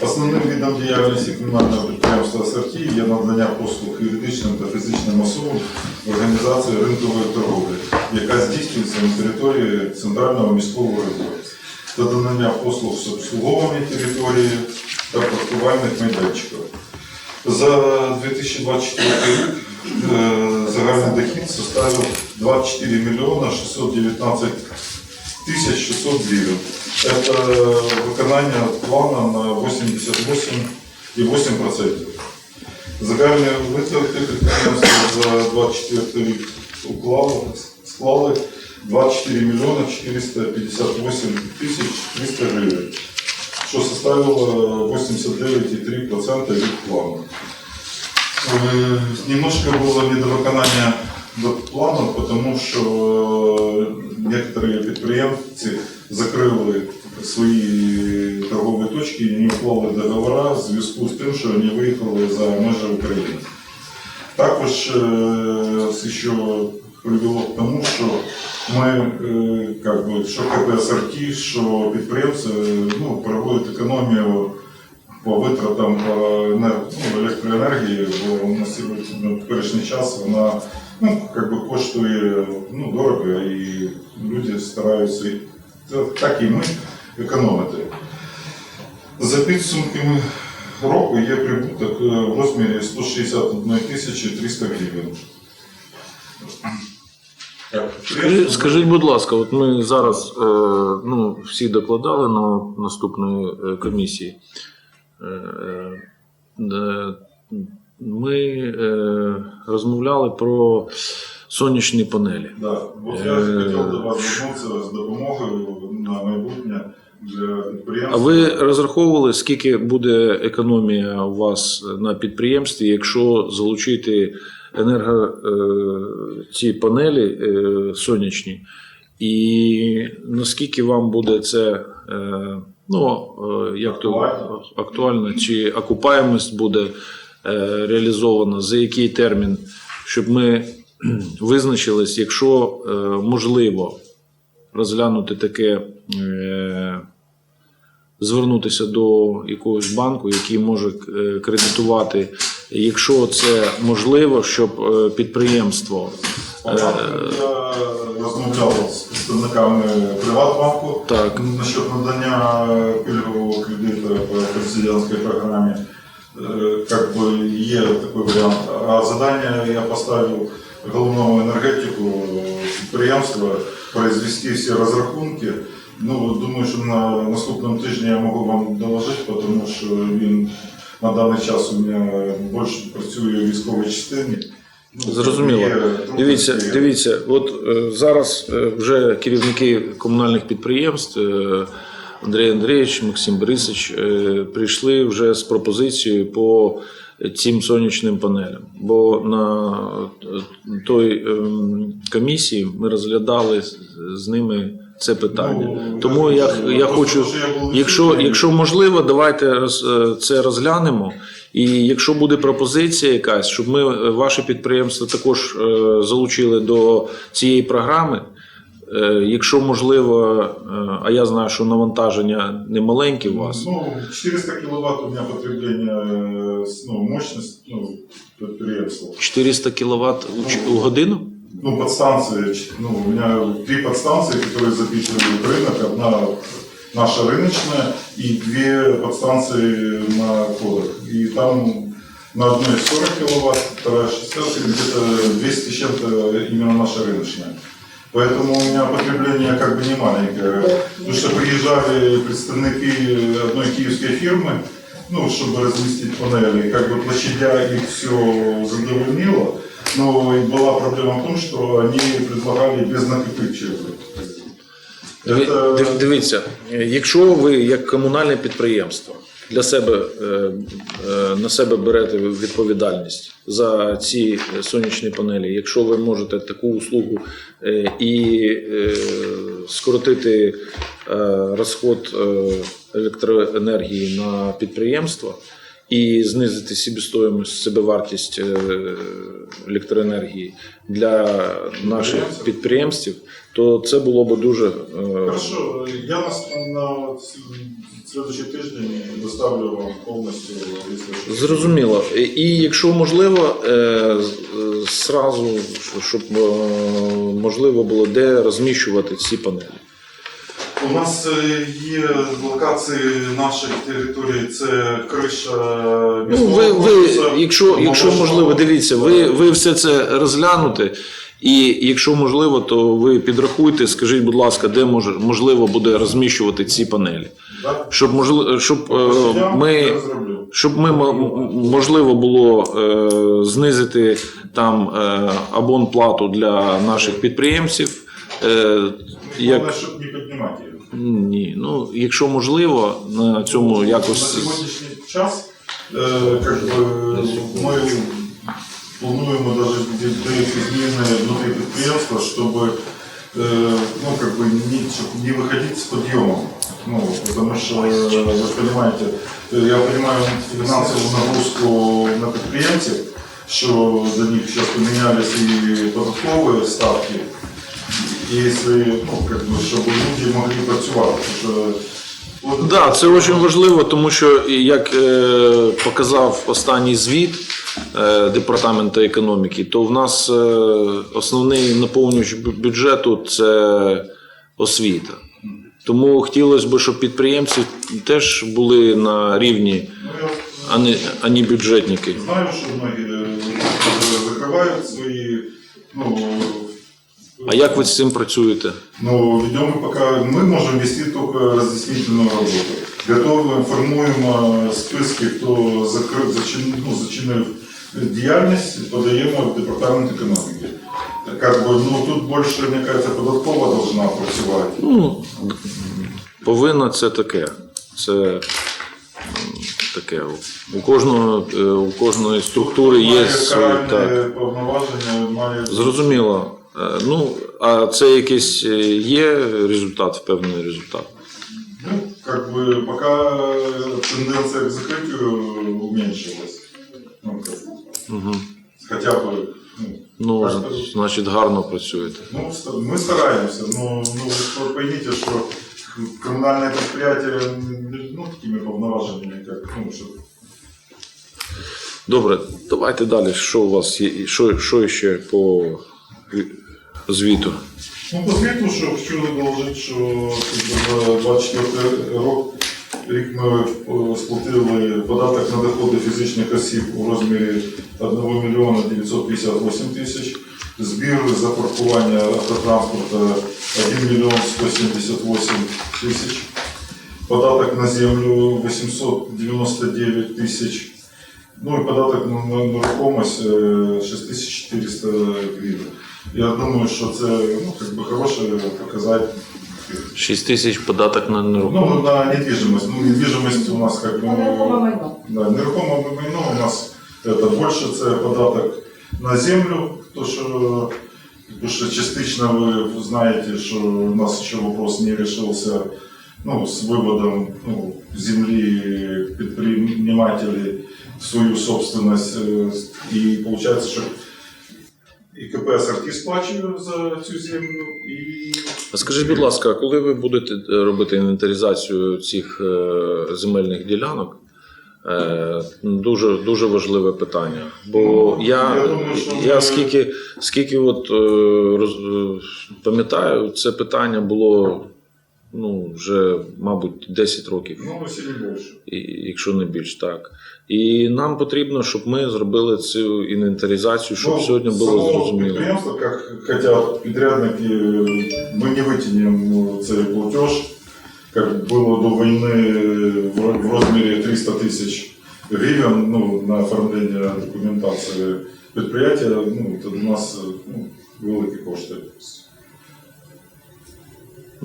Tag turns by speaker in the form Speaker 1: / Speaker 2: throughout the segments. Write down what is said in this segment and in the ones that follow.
Speaker 1: Основним видом діяльності комунального підприємства «Асорті» є надання послуг юридичним та фізичним особам організації ринкової торговлі, яка здійснюється на території центрального міського ринку, та надання послуг з обслуговування території та паркувальних майданчиків. За 2024 рік е, загальний дохід составив 24 мільйона 619 тысяч 600 гривен. Это виконання плану на 88,8%. Загальні витрати підприємства за 24 рік уклали, склали 24 мільйона 458 тисяч 300 гривень, що составило 89,3% від плану. Э, Немножко было недовиконання до плану, тому що некоторі підприємці закрили свої торгові точки не уклали договора в зв'язку з тим, що вони виїхали за межі України. Також е, ще привело к тому, що ми, е, как би, що КП «Сорті», що підприємці ну, проводять економію по витратам енер- ну, електроенергії, бо на на теперішній час вона ну, как би коштує ну, дорого і люди стараються, так і ми, економити. За підсумками року є прибуток е, в розмірі 161 тисячі 300 гривень.
Speaker 2: Скажи- Скажіть, будь ласка, от ми зараз е, ну, всі докладали на наступної е, комісії. Е, е, Ми е, розмовляли про сонячні панелі.
Speaker 1: Да. От я хотів до вас звернутися з допомогою на майбутнє для підприємств.
Speaker 2: А ви розраховували, скільки буде економія у вас на підприємстві, якщо залучити енерго ці панелі сонячні? І наскільки вам буде це ну, е, як то
Speaker 1: Актуально.
Speaker 2: чи окупаємость буде е, реалізована, за який термін, щоб ми визначились, якщо е, можливо розглянути таке, звернутися до якогось банку, який може кредитувати, якщо це можливо, щоб підприємство.
Speaker 1: Я розмовляв з представниками Приватбанку
Speaker 2: Так.
Speaker 1: насчет надання пільгового кредиту по президентській програмі. Е, Как бы є такий варіант. А задання я поставив головному енергетику підприємства произвести всі розрахунки. Ну, думаю, що на наступному тижні я можу вам доложити, тому що він на даний час у мене більше працює у військовій частині. Ну,
Speaker 2: Зрозуміло. Дивіться, дивіться, от е, зараз е, вже керівники комунальних підприємств. е, Андрій Андрійович, Максим Борисович е, прийшли вже з пропозицією по цим сонячним панелям. Бо на е, той ем, комісії ми розглядали з- з ними це питання.
Speaker 1: Ну,
Speaker 2: Тому я, я хочу,
Speaker 1: я був
Speaker 2: якщо, якщо можливо, давайте роз- е, це розглянемо. І якщо буде пропозиція якась, щоб ми е, ваше підприємство також е, залучили до цієї програми. е, Якщо можливо, е, а я знаю, що навантаження не маленьке у вас.
Speaker 1: Ну, 400 кВт у меня потребление э, с- ну, мощность ну, предприятия.
Speaker 2: 400 кВт у, ч- у годину?
Speaker 1: Ну, подстанции, ч- ну, у меня три подстанции, которые запитывают рынок. Одна наша рыночная и две подстанции на кодах. И там на одной 40 кВт, вторая 60, и где-то 200 с чем-то именно наша рыночная. Поэтому у меня потребление как бы не маленькое. Потому что приезжали представники одной киевской фирмы, ну, чтобы разместить панели, как бы площадя их все задовольнило. Но была проблема в том, что они предлагали без накопичения.
Speaker 2: Диві- Дивіться, якщо ви як комунальне підприємство для себе е, е, на себе берете відповідальність за ці сонячні панелі, якщо ви можете таку услугу е, і скоротити розход електроенергії на підприємство, і знизити собівартість, собівартість е, електроенергії для наших підприємств, то це було б дуже е,
Speaker 1: Хорошо, я на, на следующий тиждень доставлю вам повністю.
Speaker 2: Зрозуміло. І- якщо можливо, е, зразу, щоб можливо було де розміщувати ці панелі.
Speaker 1: У нас е, є локації нашої території, це криша
Speaker 2: Ну, ви, ви, якщо, якщо можливо, дивіться, ви, ви все це розглянути. І якщо можливо, то ви підрахуйте, скажіть, будь ласка, де може, можливо буде розміщувати ці панелі.
Speaker 1: Так?
Speaker 2: Щоб можливо, щоб е, ми щоб ми м- м- можливо було е, знизити там е, абонплату для наших підприємців. Е, як
Speaker 1: щоб не піднімати.
Speaker 2: Ні, ну якщо можливо, на цьому
Speaker 1: На
Speaker 2: якось
Speaker 1: сьогоднішній час е, как би, ми плануємо даже деякі зміни внутрі підприємства, щоб е, ну, как бы, не, щоб не виходити з підйомом. Ну, потому що, е, ви розумієте, я розумію фінансову нагрузку на підприємців, що до них зараз помінялися і податкові ставки. І якщо, ну, как бы, люди могли працювати. Що от-
Speaker 2: Да, це дуже важливо, тому що як е, показав останній звіт е, департаменту економіки, то в нас е, основний наповнювач бюджету це освіта. Тому хотілося б, щоб підприємці теж були на рівні,
Speaker 1: Ну, я
Speaker 2: а не, а не бюджетники.
Speaker 1: знаю, що многі е, закривають свої. Ну,
Speaker 2: А як ви з цим працюєте?
Speaker 1: Ну, ведем мы пока, мы можем вести только разъяснительную работу. Готовим, формуємо списки, хто закрив, зачин, ну, зачинив діяльність, подаємо в департамент економіки. Как бы, ну, тут більше, мені кажется, податкова должна працювати.
Speaker 2: Ну, повинно це таке. Це м, таке. У кожного е, у кожної структури є
Speaker 1: Має
Speaker 2: свої.
Speaker 1: каральне
Speaker 2: Так.
Speaker 1: повноваження, має...
Speaker 2: Зрозуміло. Е, Ну, а це якийсь е, є результат, впевнений результат.
Speaker 1: Ну, как бы, пока тенденция к закрытию уменьшилась. Ну, как,
Speaker 2: Угу.
Speaker 1: хотя бы, ну,
Speaker 2: Ну,
Speaker 1: Так,
Speaker 2: з- значить, гарно працюєте.
Speaker 1: Ну, ста- мы стараемся, но ну, вы что поймите, что коммунальное предприятие ну, такими повноважениями, как, ну, что
Speaker 2: Добре, давайте далі. Що у вас є? Що, що ще по звіту?
Speaker 1: Ну, по звіту, що хочу доложити, що за 24 рок рік ми е, сплатили податок на доходи фізичних осіб у розмірі 1 мільйона 958 тисяч, збір за паркування автотранспорту 1 мільйон 178 тисяч, податок на землю 899 тисяч, ну і податок на на нерухомість е, 6400 гривень. Я думаю, що це ну, как бы хороший показатель.
Speaker 2: 6 тисяч податок на нерухомість.
Speaker 1: Ну, на недвижимость. Ну, недвижимость у нас как бы...
Speaker 3: Нерухоме майно.
Speaker 1: Да, нерухоме майно у нас это більше це податок на землю, то що, тому що частично ви знаєте, що у нас ще вопрос не решился ну, з виводом ну, землі підприємателей в свою собственность. І виходить, що і КПСРТ сплачує за цю землю, і
Speaker 2: А скажіть, будь ласка, коли ви будете е, робити інвентаризацію цих е, земельних ділянок? Е, Дуже дуже важливе питання. Бо
Speaker 1: Ну,
Speaker 2: я,
Speaker 1: я думаю,
Speaker 2: я
Speaker 1: ми-
Speaker 2: скільки, скільки от, роз- пам'ятаю, це питання було ну, вже, мабуть, 10 років.
Speaker 1: ну,
Speaker 2: і- якщо не більш так. І нам потрібно, щоб ми зробили цю інвентаризацію, щоб
Speaker 1: Ну,
Speaker 2: сьогодні було зрозуміло.
Speaker 1: Підприємство, як хотят підрядники, ми не витягнемо цей платеж, як було до війни в в розмірі 300 тисяч гривень ну, на оформлення документації підприємства, ну, це для нас ну, великі кошти.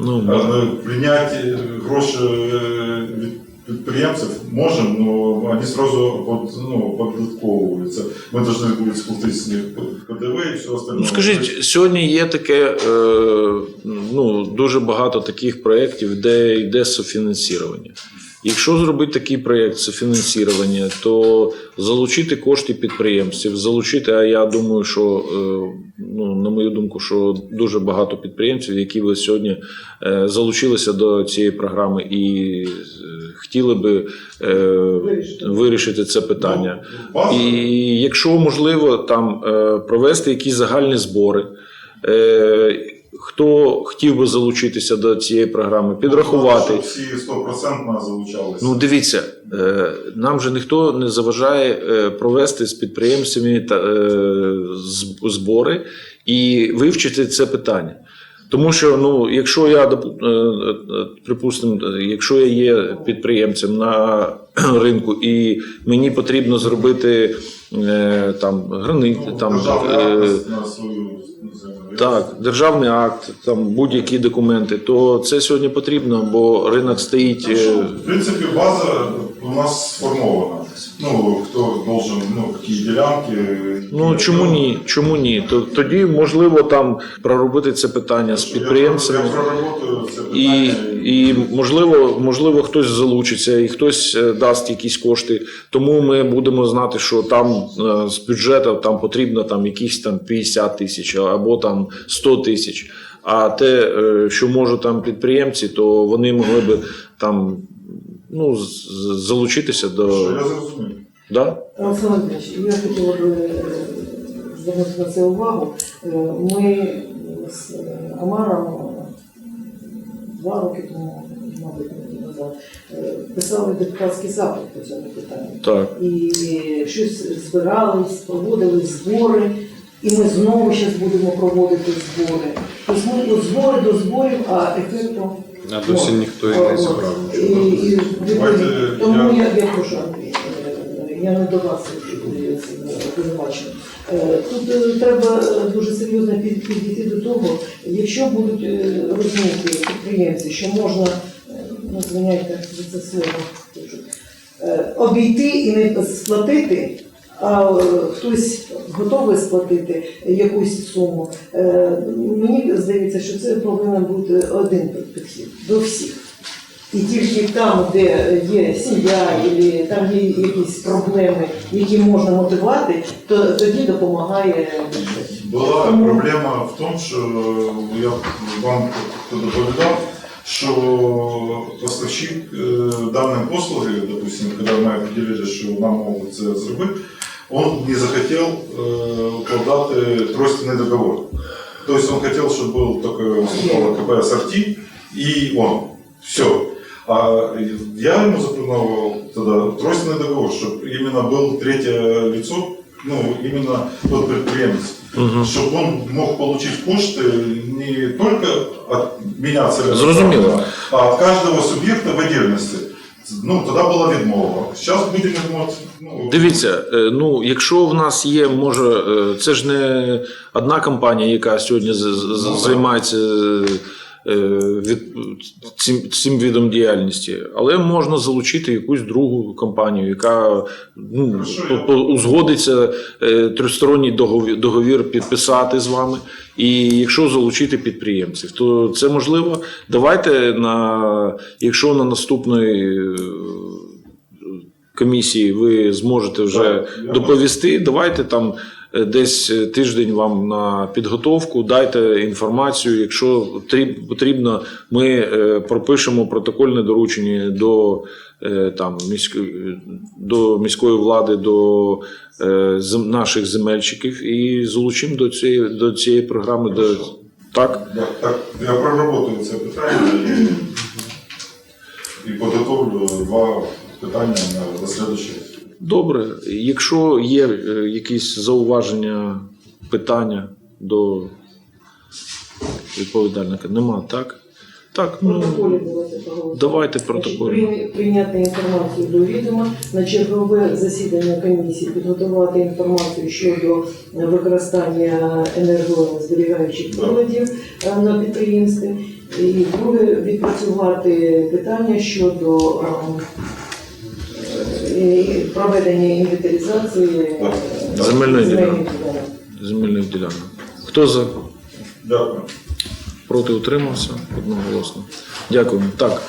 Speaker 2: Ну,
Speaker 1: Але прийняти гроші е, від підприємців можемо, але вони одразу под, ну, податковуються. Ми повинні будемо сплатити з них ПДВ і все остальне.
Speaker 2: Ну, скажіть, сьогодні є таке е, ну, дуже багато таких проєктів, де йде софінансування. Якщо зробити такий проєкт фінансування, то залучити кошти підприємців, залучити, а я думаю, що е, ну, на мою думку, що дуже багато підприємців, які ви сьогодні е, залучилися до цієї програми і е, хотіли би
Speaker 3: Вирішити.
Speaker 2: вирішити це питання. І якщо можливо там провести якісь загальні збори. Хто хотів би залучитися до цієї програми, підрахувати.
Speaker 1: Щоб всі 100% залучалися.
Speaker 2: Ну, дивіться, е, нам же ніхто не заважає е, провести з підприємцями е, збори і вивчити це питання. Тому що, ну, якщо я припустимо, якщо я є підприємцем на ринку і мені потрібно зробити там границі,
Speaker 1: Ну,
Speaker 2: там е, так, державний акт, там будь-які документи, то це сьогодні потрібно, бо ринок стоїть. Е,
Speaker 1: В принципі, база у нас сформована. Ну, хто должен, ну, які ділянки.
Speaker 2: Ну чому ні? Чому ні? То тоді можливо там проробити це питання з
Speaker 1: Я,
Speaker 2: підприємцями.
Speaker 1: я проработаю це питання.
Speaker 2: і можливо, можливо, хтось залучиться і хтось е, дасть якісь кошти. Тому ми будемо знати, що там е, з бюджету там потрібно там якісь там 50 тисяч або там 100 тисяч. А те, е, що можуть там підприємці, то вони могли би там ну, залучитися
Speaker 1: Що
Speaker 2: до.
Speaker 1: я зрозумів.
Speaker 2: Да?
Speaker 3: Олександр я хотіла би е, звернути на це увагу. Ми з Амаром два роки тому, мабуть, назад, е, писали депутатський запит по цьому питанню.
Speaker 2: Так.
Speaker 3: І щось збирались, проводили збори, і ми знову зараз будемо проводити збори. Тобто ми від збори до зборів, а ефекту.
Speaker 4: А досі ніхто і не зібрав
Speaker 3: І, і,
Speaker 1: Давайте
Speaker 3: тому
Speaker 1: я-
Speaker 3: я, я прошу, Андрій, е, я не до вас обвинувачення. Тут е, треба е, дуже серйозно підійти до того, якщо будуть е, розуміти підприємці, що можна, е, ну, звиняйте за це слово, е, обійти і не сплатити, а е, хтось готовий сплатити якусь суму. Е, Мені здається, що це повинен бути один підхід до всіх. І тільки там, де є сім'я, і там є якісь проблеми, які можна мотивувати, то тоді допомагає бюджет.
Speaker 1: Була
Speaker 3: Тому-
Speaker 1: проблема в тому, що я вам доповідав, що поставщик е, данной послуги, допустим, когда мы определили, что нам могут це зробити, он не захотел э, укладати тройственный договор. То есть он хотел, чтобы был только выступало КП ассорти и он. Все. А я ему запропоновал тогда тройственный договор, чтобы именно был третье лицо, ну, именно тот предприемец, чтобы он мог получить кошты не только от меня целенаправленно,
Speaker 2: Зрозуміло.
Speaker 1: а от каждого субъекта в отдельности. Ну, тогда была відмова. Сейчас будем відмовити. Ну,
Speaker 2: Дивіться, е, ну якщо в нас є, може, е, це ж не одна компанія, яка сьогодні з- з- з-
Speaker 1: Ну,
Speaker 2: займається е, від цим, цим видом діяльності, але можна залучити якусь другу компанію, яка ну, узгодиться е, тристоронній договір, договір підписати з вами. І якщо залучити підприємців, то це можливо. Давайте на якщо на наступної е, комісії ви зможете вже
Speaker 1: Так,
Speaker 2: доповісти. Давайте там е, десь е, тиждень вам на підготовку, дайте інформацію. Якщо потрібно, ми е, пропишемо протокольне доручення до. е, Там міської до міської влади, до е, наших земельщиків і залучимо до цієї до цієї програми. До так,
Speaker 1: Да, так, я проработаю це питання і, і підготовлю два питання на, на.
Speaker 2: Добре. Якщо є е, якісь зауваження, питання до відповідальника, нема, так? Так, ну
Speaker 3: давайте Значить, Прийняти інформацію до відома на чергове засідання комісії, підготувати інформацію щодо використання енергозберігаючих
Speaker 1: Да.
Speaker 3: приладів е, на підприємстві. І друге, відпрацювати питання щодо е, проведення інвентаризації.
Speaker 2: Земельної ділянки. земельних ділянок. Хто за
Speaker 1: Дякую.
Speaker 2: проти утримався одноголосно? Дякую. Так,